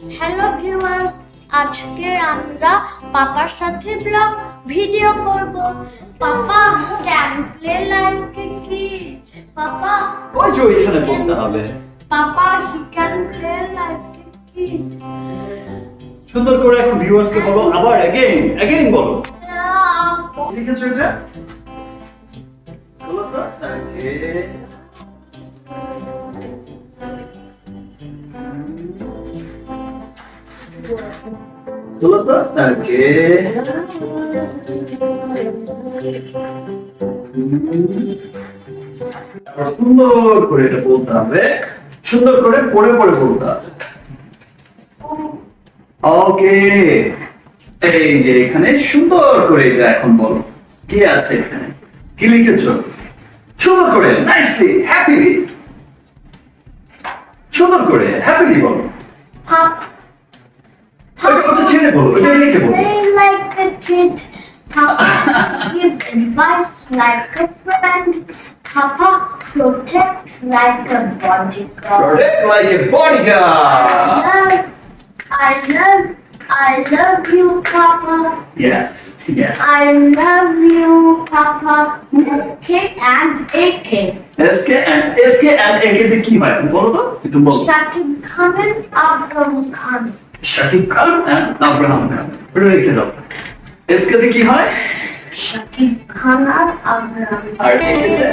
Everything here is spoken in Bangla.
হ্যালো ভিউয়ার্স আজকে আমরা পাপার সাথে ব্লগ ভিডিও করব। Papa can play like kid papa ওই যে ওইখানে বলতে হবে। Papa he can play like kid সুন্দর করে এখন ভিউয়ার্স কে বলো আবার অ্যাগেইন অ্যাগেইন বলো। লিখেছো এটা? বলো তো আগে তো আগে সুন্দর করে এটা বলতে হবে সুন্দর করে পড়ে পড়ে বলতে হবে ওকে এই যে এখানে সুন্দর করে এটা এখন বলো. কি আছে এখানে? কি লিখেছো? সুন্দর করে নাইসলি হ্যাপিলি সুন্দর করে হ্যাপিলি বলো। পাপা ওটা ওটা ছেড়ে বলো এটা লিখে বলো play like a kid Papa give advice like a friend Papa protect like a bodyguard Protect like a bodyguard. love, I love, I love you, Papa. Yes, yes. I love you, Papa. SK and AK. SK and SK and AK তে কি হয় তুমি বলো তো একটু বলো Shakib Khan and Abram Khan. Shakib Khan হ্যাঁ? আব্রাহাম খান ওটা লিখে দাও। এসকে তে কি হয়? শাকিব খান আর AK তে